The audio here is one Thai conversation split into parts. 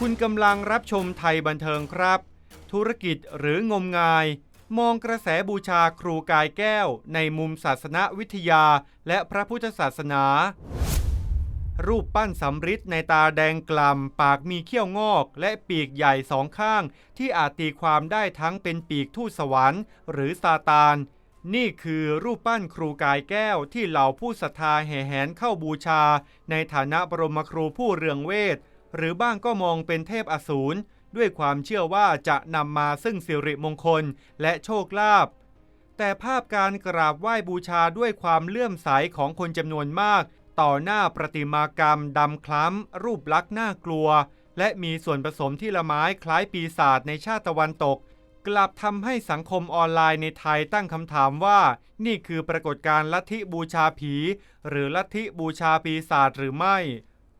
คุณกำลังรับชมไทยบันเทิงครับ ธุรกิจหรืองมงาย มองกระแสบูชาครูกายแก้ว ในมุมศาสนวิทยาและพระพุทธศาสนา รูปปั้นสำริดในตาแดงกล่ำปากมีเขี้ยวงอกและปีกใหญ่สองข้าง ที่อาจตีความได้ทั้งเป็นปีกทูตสวรรค์ หรือซาตาน นี่คือรูปปั้นครูกายแก้วที่เหล่าผู้ศรัทธาแห่แหนเข้าบูชา ในฐานะบรมครูผู้เรืองเวท หรือบ้างก็มองเป็นเทพอสูรด้วยความเชื่อว่าจะนำมาซึ่งสิริมงคลและโชคลาภแต่ภาพการกราบไหว้บูชาด้วยความเลื่อมใสของคนจำนวนมาก ต่อหน้าประติมากรรมดำคล้ำรูปลักษณ์น่ากลัว และมีส่วนผสมที่ละไม้คล้ายปีศาจในชาติตะวันตก กลับทำให้สังคมออนไลน์ในไทยตั้งคำถามว่า นี่คือปรากฏการณ์ลัทธิบูชาผี หรือลัทธิบูชาปีศาจหรือไม่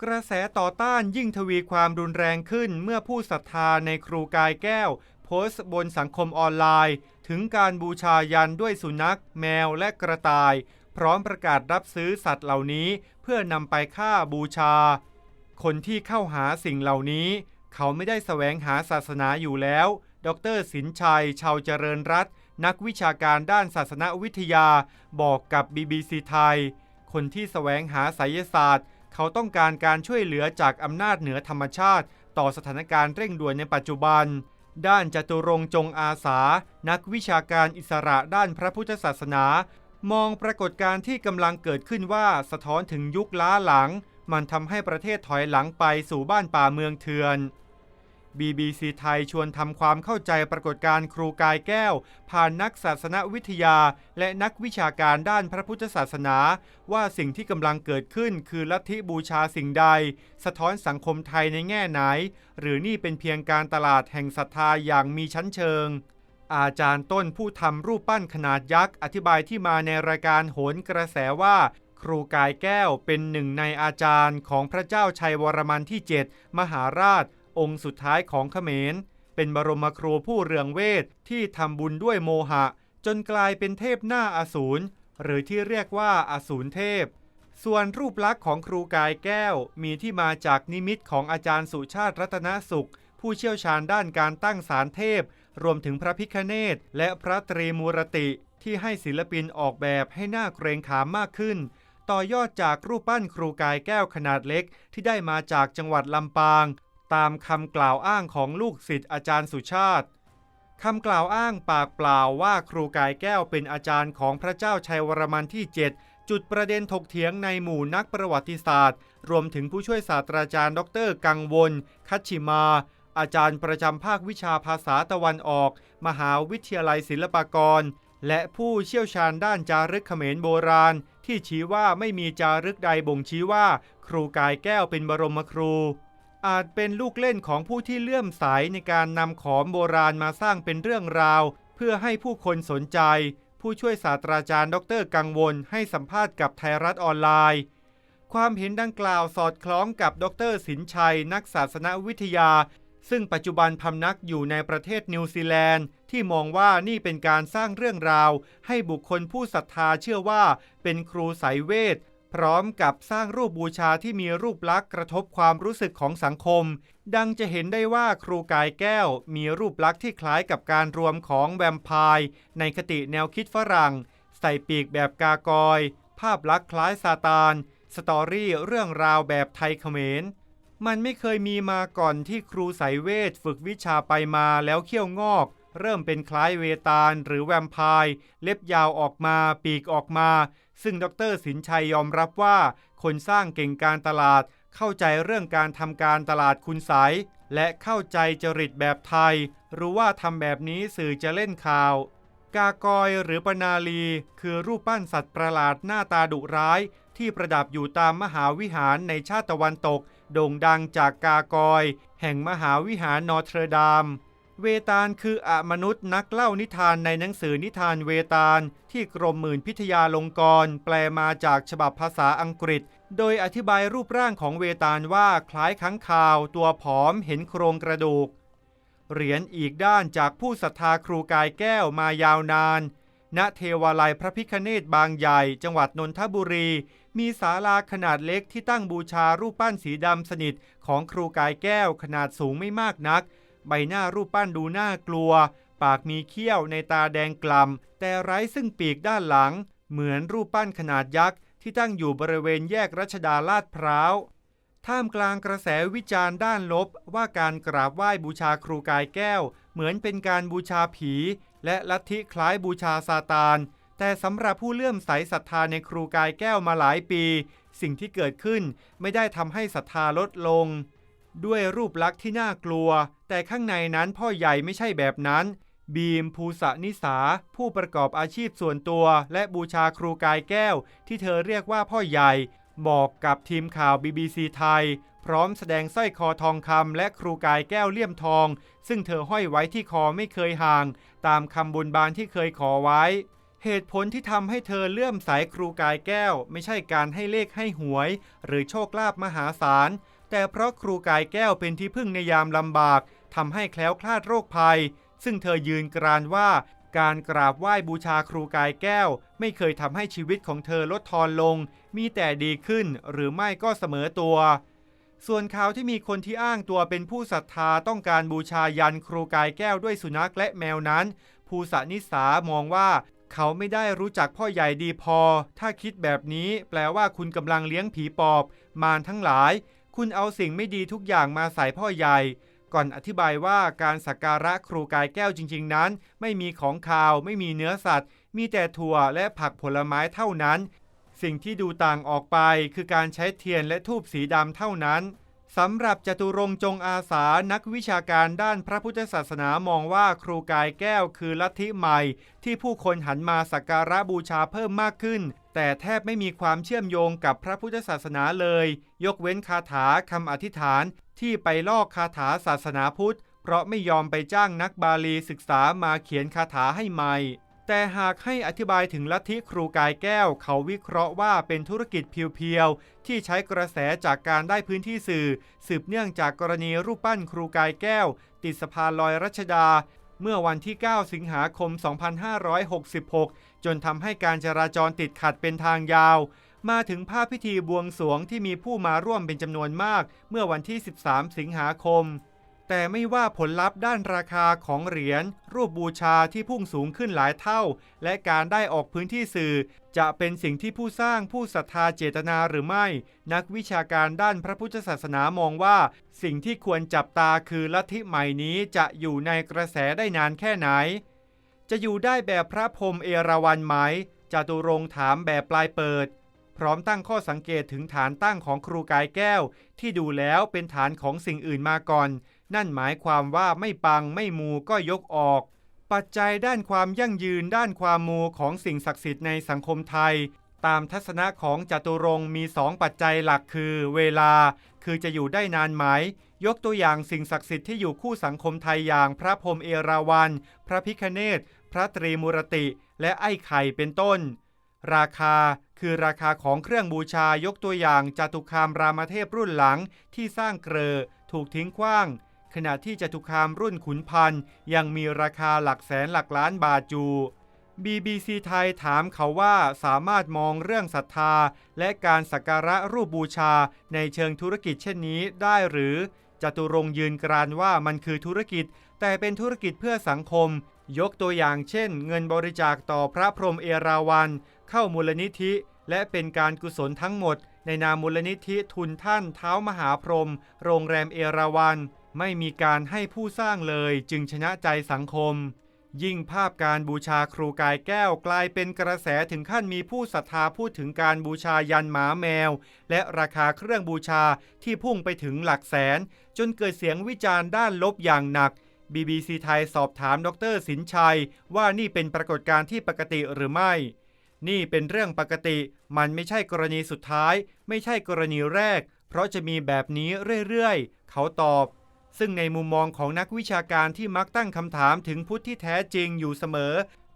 กระแสต่อต้านยิ่งทวีความรุนแรงขึ้นเมื่อผู้ศรัทธาในครูกายแก้ว โพสต์บนสังคมออนไลน์ ถึงการบูชายันด้วยสุนัข แมวและกระต่าย พร้อมประกาศรับซื้อสัตว์เหล่านี้ เพื่อนำไปฆ่าบูชา คนที่เข้าหาสิ่งเหล่านี้ เขาไม่ได้แสวงหาศาสนาอยู่แล้ว ดรสินชัย ชาวเจริญรัตน์นักวิชาการด้านศาสนวิทยา บอกกับ BBC ไทย คนที่แสวงหาไสยศาสตร์ เขาต้องการการช่วยเหลือจากอำนาจเหนือธรรมชาติ ต่อสถานการณ์เร่งด่วนในปัจจุบัน ด้านจตุรงจงอาสา นักวิชาการอิสระด้านพระพุทธศาสนา มองปรากฏการณ์ที่กำลังเกิดขึ้นว่าสะท้อนถึงยุคล้าหลัง มันทำให้ประเทศถอยหลังไปสู่บ้านป่าเมืองเถื่อน BBC ไทยชวนทำความเข้าใจปรากฏการณ์ครูกายแก้ว ผ่านนักศาสนวิทยา และนักวิชาการด้านพระพุทธศาสนา ว่าสิ่งที่กำลังเกิดขึ้นคือลัทธิบูชาสิ่งใด สะท้อนสังคมไทยในแง่ไหน หรือนี่เป็นเพียงการตลาดแห่งศรัทธาอย่างมีชั้นเชิง อาจารย์ต้นผู้ทำรูปปั้นขนาดยักษ์อธิบายที่มาในรายการโหนกระแสว่าครูกายแก้วเป็นหนึ่งในอาจารย์ของพระเจ้าชัยวรมันที่ 7 มหาราช องค์สุดท้ายของเขมร เป็นบรมครูผู้เรืองเวทที่ทำบุญด้วยโมหะ จนกลายเป็นเทพหน้าอาสูรหรือที่เรียกว่าอาสูรเทพ ส่วนรูปลักษณ์ของครูกายแก้วมีที่มาจากนิมิตของอาจารย์สุชาติรัตนสุข ผู้เชี่ยวชาญด้านการตั้งสารเทพ รวมถึงพระพิคเนตและพระตรีมูรติที่ให้ศิลปินออกแบบให้หน้าเกรงขามมากขึ้น ต่อยอดจากรูปปั้นครูกายแก้วขนาดเล็กที่ได้มาจากจังหวัดลำปาง ตามคำกล่าวอ้างของลูกศิษย์อาจารย์สุชาติคำกล่าวอ้างปากเปล่าว่าครูกายแก้วเป็นอาจารย์ของพระเจ้าชัยวรมันที่ 7 จุดประเด็นถกเถียงในหมู่นักประวัติศาสตร์ รวมถึงผู้ช่วยศาสตราจารย์ดร กังวล คัชชิมา อาจารย์ประจำภาควิชาภาษาตะวันออก มหาวิทยาลัยศิลปากร และผู้เชี่ยวชาญด้านจารึกเขมรโบราณ ที่ชี้ว่าไม่มีจารึกใดบ่งชี้ว่า ครูกายแก้วเป็นบรมครู อาจเป็นลูกเล่นของผู้ที่เลื่อมใสในการนำของโบราณมาสร้างเป็นเรื่องราว เพื่อให้ผู้คนสนใจ ผู้ช่วยศาสตราจารย์ ดรกังวล ให้สัมภาษณ์กับไทยรัฐออนไลน์ ความเห็นดังกล่าวสอดคล้องกับดรสินชัย นักศาสนวิทยา ซึ่งปัจจุบันพำนักอยู่ในประเทศนิวซีแลนด์ ที่มองว่านี่เป็นการสร้างเรื่องราว ให้บุคคลผู้ศรัทธาเชื่อว่าเป็นครูสายเวท พร้อมกับสร้างรูปบูชาที่มีรูปลักษณ์กระทบความรู้สึกของสังคม ดังจะเห็นได้ว่าครูกายแก้วมีรูปลักษณ์ที่คล้ายกับการรวมของแวมไพร์ในคติแนวคิดฝรั่ง ใส่ปีกแบบกากอย ภาพลักษณ์คล้ายซาตาน สตอรี่เรื่องราวแบบไทยเขมร มันไม่เคยมีมาก่อนที่ครูสายเวทฝึกวิชาไปมาแล้วเขี้ยวงอกเริ่มเป็นคล้ายเวตาลหรือแวมไพร์เล็บยาวออกมา ปีกออกมา ซึ่งดรสินชัยยอมรับว่า คนสร้างเก่งการตลาด เข้าใจเรื่องการทำการตลาดคุณใสยและเข้าใจจริตแบบไทย รู้ว่าทำแบบนี้สื่อจะเล่นข่าว กากอยหรือปนาลี คือรูปปั้นสัตว์ประหลาดหน้าตาดุร้าย ที่ประดับอยู่ตามมหาวิหารในชาติตะวันตก โด่งดังจากกากอย แห่งมหาวิหารนอเทรดาม เวตาลคืออมนุษย์นักเล่านิทานในหนังสือนิทานเวตาลที่กรมหมื่นพิทยาลงกรณ์แปลมาจากฉบับภาษาอังกฤษ โดยอธิบายรูปร่างของเวตาลว่าคล้ายค้างคาว ตัวผอมเห็นโครงกระดูก เหรียญอีกด้านจากผู้ศรัทธาครูกายแก้วมายาวนาน ณเทวาลัยพระพิคเนตบางใหญ่ จังหวัดนนทบุรี มีศาลาขนาดเล็กที่ตั้งบูชารูปปั้นสีดำสนิทของครูกายแก้วขนาดสูงไม่มากนัก ใบหน้ารูปปั้นดูน่ากลัว ปากมีเขี้ยวในตาแดงกล่ำแต่ไร้ซึ่งปีกด้านหลัง เหมือนรูปปั้นขนาดยักษ์ที่ตั้งอยู่บริเวณแยกรัชดาลาดพร้าวท่ามกลางกระแสวิจารณ์ด้านลบว่าการกราบไหว้บูชาครูกายแก้ว เหมือนเป็นการบูชาผี และลัทธิคล้ายบูชาซาตาน แต่สำหรับผู้เลื่อมใสศรัทธาในครูกายแก้วมาหลายปี สิ่งที่เกิดขึ้นไม่ได้ทำให้ศรัทธาลดลง ด้วยรูปลักษณ์ที่น่ากลัว แต่ข้างในนั้นพ่อใหญ่ไม่ใช่แบบนั้น บีมภูสนิสา ผู้ประกอบอาชีพส่วนตัว และบูชาครูกายแก้ว ที่เธอเรียกว่าพ่อใหญ่ บอกกับทีมข่าว BBC ไทย พร้อมแสดงสร้อยคอทองคำและครูกายแก้วเลี่ยมทอง ซึ่งเธอห้อยไว้ที่คอไม่เคยห่าง ตามคำบุญบานที่เคยขอไว้ เหตุผลที่ทำให้เธอเลื่อมใสครูกายแก้ว ไม่ใช่การให้เลขให้หวย หรือโชคลาภมหาศาล แต่เพราะครูกายแก้วเป็นที่พึ่งในยามลำบากทำให้แคล้วคลาดโรคภัย ซึ่งเธอยืนกรานว่าการกราบไหว้บูชาครูกายแก้ว ไม่เคยทำให้ชีวิตของเธอลดทอนลง มีแต่ดีขึ้นหรือไม่ก็เสมอตัว ส่วนข่าวที่มีคนที่อ้างตัวเป็นผู้ศรัทธาต้องการบูชายันครูกายแก้วด้วยสุนัขและแมวนั้น ภูสนิสามองว่าเขาไม่ได้รู้จักพ่อใหญ่ดีพอ ถ้าคิดแบบนี้แปลว่าคุณกำลังเลี้ยงผีปอบ มารทั้งหลาย คุณเอาสิ่งไม่ดีทุกอย่างมาใส่พ่อใหญ่ ก่อนอธิบายว่าการสักการะครูกายแก้วจริง ๆ นั้น ไม่มีของคาว ไม่มีเนื้อสัตว์ มีแต่ถั่วและผักผลไม้เท่านั้น สิ่งที่ดูต่างออกไปคือการใช้เทียนและทูบสีดำเท่านั้นสำหรับจตุรงจงอาสานักวิชาการด้านพระพุทธศาสนามองว่าครูกายแก้วคือลัทธิใหม่ ที่ผู้คนหันมาสักการะบูชาเพิ่มมากขึ้น แต่แทบไม่มีความเชื่อมโยงกับพระพุทธศาสนาเลย ยกเว้นคาถาคำอธิษฐานที่ไปลอกคาถาศาสนาพุทธ เพราะไม่ยอมไปจ้างนักบาลีศึกษามาเขียนคาถาให้ใหม่ แต่หากให้อธิบายถึงลัทธิครูกายแก้ว เขาวิเคราะห์ว่าเป็นธุรกิจเพียวๆ ที่ใช้กระแสจากการได้พื้นที่สื่อ สืบเนื่องจากกรณีรูปปั้นครูกายแก้ว ติดสะพานลอยรัชดา เมื่อวันที่ 9 สิงหาคม 2566 จนทำให้การจราจรติดขัดเป็นทางยาว มาถึงภาพพิธีบวงสรวงที่มีผู้มาร่วมเป็นจำนวนมาก เมื่อวันที่ 13 สิงหาคม แต่ไม่ว่าผลลัพธ์ด้านราคาของเหรียญรูปบูชาที่พุ่งสูงขึ้นหลายเท่า และการได้ออกพื้นที่สื่อ จะเป็นสิ่งที่ผู้สร้างผู้ศรัทธาเจตนาหรือไม่ นักวิชาการด้านพระพุทธศาสนามองว่า สิ่งที่ควรจับตาคือลัทธิใหม่นี้จะอยู่ในกระแสได้นานแค่ไหน จะอยู่ได้แบบพระพรมเอราวัณไหมจตุรงถามแบบปลายเปิด พร้อมตั้งข้อสังเกตถึงฐานตั้งของครูกายแก้ว ที่ดูแล้วเป็นฐานของสิ่งอื่นมาก่อน นั่นหมายความว่าไม่ปังไม่มูก็ยกออก ปัจจัยด้านความยั่งยืนด้านความมูของสิ่งศักดิ์สิทธิ์ในสังคมไทย ตามทัศนะของจตุรงมีสองปัจจัยหลักคือ เวลา คือจะอยู่ได้นานไหม ยกตัวอย่างสิ่งศักดิ์สิทธิ์ที่อยู่คู่สังคมไทยอย่างพระพรหมเอราวัณพระพิคเนตพระตรีมุรติ และไอ้ไข่เป็นต้น ราคาคือราคาของเครื่องบูชายกตัวอย่างจตุคามรามเทพรุ่นหลังที่สร้างเกลอถูกทิ้งขว้าง ขณะที่จตุคามรุ่นขุนพันธ์ยังมีราคาหลักแสนหลักล้านบาทอยู่ BBC ไทยถามเขาว่าสามารถมองเรื่องศรัทธา และการสักการะรูปบูชาในเชิงธุรกิจเช่นนี้ได้หรือจตุรงยืนกรานว่ามันคือธุรกิจ แต่เป็นธุรกิจเพื่อสังคม ยกตัวอย่างเช่น เงินบริจาคต่อพระพรหมเอราวัณเข้ามูลนิธิ และเป็นการกุศลทั้งหมด ในนามมูลนิธิทุนท่านเท้ามหาพรหมโรงแรมเอราวัณ ไม่มีการให้ผู้สร้างเลยจึงชนะใจสังคม ยิ่งภาพการบูชาครูกายแก้วกลายเป็นกระแสถึงขั้นมีผู้ศรัทธาพูดถึงการบูชายันหมาแมว และราคาเครื่องบูชาที่พุ่งไปถึงหลักแสน จนเกิดเสียงวิจารณ์ด้านลบอย่างหนัก BBC ไทยสอบถามดรสินชัย ว่านี่เป็นปรากฏการณ์ที่ปกติหรือไม่ นี่เป็นเรื่องปกติ มันไม่ใช่กรณีสุดท้าย ไม่ใช่กรณีแรก เพราะจะมีแบบนี้เรื่อยๆ เขาตอบ ซึ่งในมุมมองของนักวิชาการที่มักตั้งคำถามถึงพุทธที่แท้จริงอยู่เสมอ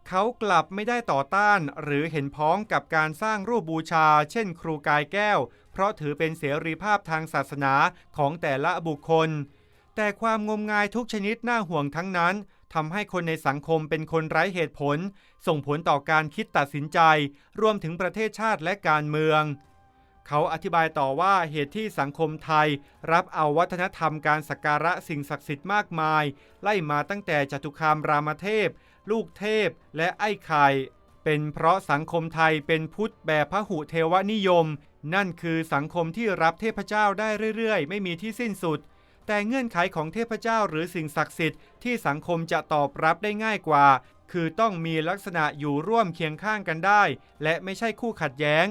เขากลับไม่ได้ต่อต้าน หรือเห็นพ้องกับการสร้างรูปบูชา เช่น ครูกายแก้ว เพราะถือเป็นเสรีภาพทางศาสนาของแต่ละบุคคล แต่ความงมงายทุกชนิดน่าห่วงทั้งนั้นทำให้คนในสังคมเป็นคนไร้เหตุผล ส่งผลต่อการคิดตัดสินใจ รวมถึงประเทศชาติและการเมือง เขาอธิบายต่อว่าเหตุที่สังคมไทย รับเอาวัฒนธรรมการสักการะสิ่งศักดิ์สิทธิ์มากมาย ไล่มาตั้งแต่จตุคามรามเทพ ลูกเทพ และไอ้ไข่ เป็นเพราะสังคมไทยเป็นพุทธแบบพหุเทวนิยม นั่นคือสังคมที่รับเทพเจ้าได้เรื่อยๆ ไม่มีที่สิ้นสุด แต่เงื่อนไขของเทพเจ้าหรือสิ่งศักดิ์สิทธิ์ที่สังคมจะตอบรับได้ง่ายกว่า คือต้องมีลักษณะอยู่ร่วมเคียงข้างกันได้ และไม่ใช่คู่ขัดแย้ง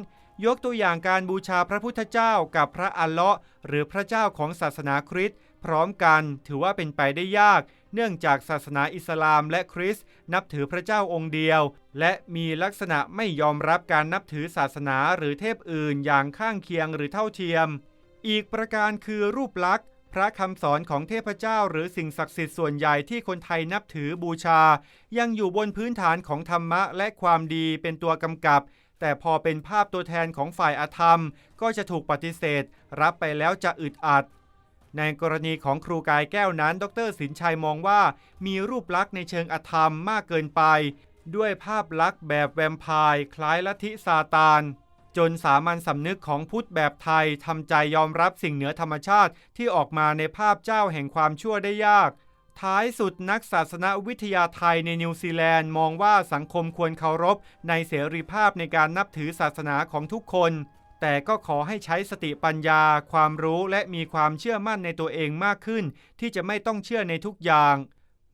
ยกตัวอย่างการบูชาพระพุทธเจ้ากับพระอัลเลาะห์หรือพระเจ้าของศาสนาคริสต์พร้อมกันถือว่าเป็นไปได้ยาก เนื่องจากศาสนาอิสลามและคริสต์นับถือพระเจ้าองค์เดียว และมีลักษณะไม่ยอมรับการนับถือศาสนาหรือเทพอื่นอย่างข้างเคียงหรือเท่าเทียม อีกประการคือรูปลักษณ์พระคำสอนของเทพเจ้าหรือสิ่งศักดิ์สิทธิ์ส่วนใหญ่ที่คนไทยนับถือบูชา ยังอยู่บนพื้นฐานของธรรมะและความดีเป็นตัวกำกับ แต่พอเป็นภาพตัวแทนของฝ่ายอาธรรม ก็จะถูกปฏิเสธ รับไปแล้วจะอึดอัด ในกรณีของครูกายแก้วนั้น ดรสินชัยมองว่า มีรูปลักษณ์ในเชิงอธรรมมากเกินไป ด้วยภาพลักษณ์แบบแวมไพร์คล้ายลัทธิซาตาน จนสามัญสำนึกของพุทธแบบไทยทำใจยอมรับสิ่งเหนือธรรมชาติที่ออกมาในภาพเจ้าแห่งความชั่วได้ยาก ท้ายสุดนักศาสนวิทยาไทยในนิวซีแลนด์มองว่าสังคมควรเคารพในเสรีภาพในการนับถือศาสนาของทุกคน แต่ก็ขอให้ใช้สติปัญญา ความรู้และมีความเชื่อมั่นในตัวเองมากขึ้น ที่จะไม่ต้องเชื่อในทุกอย่าง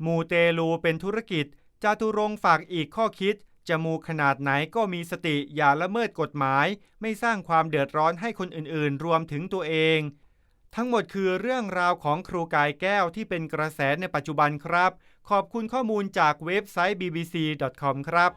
มูเตลูเป็นธุรกิจ จาตุรงฝากอีกข้อคิด จะมูขนาดไหนก็มีสติอย่าละเมิดกฎหมาย ไม่สร้างความเดือดร้อนให้คนอื่นๆ รวมถึงตัวเอง ทั้งหมดคือเรื่องราวของครูกายแก้วที่เป็นกระแสในปัจจุบันครับ ขอบคุณข้อมูลจากเว็บไซต์ bbc.com ครับ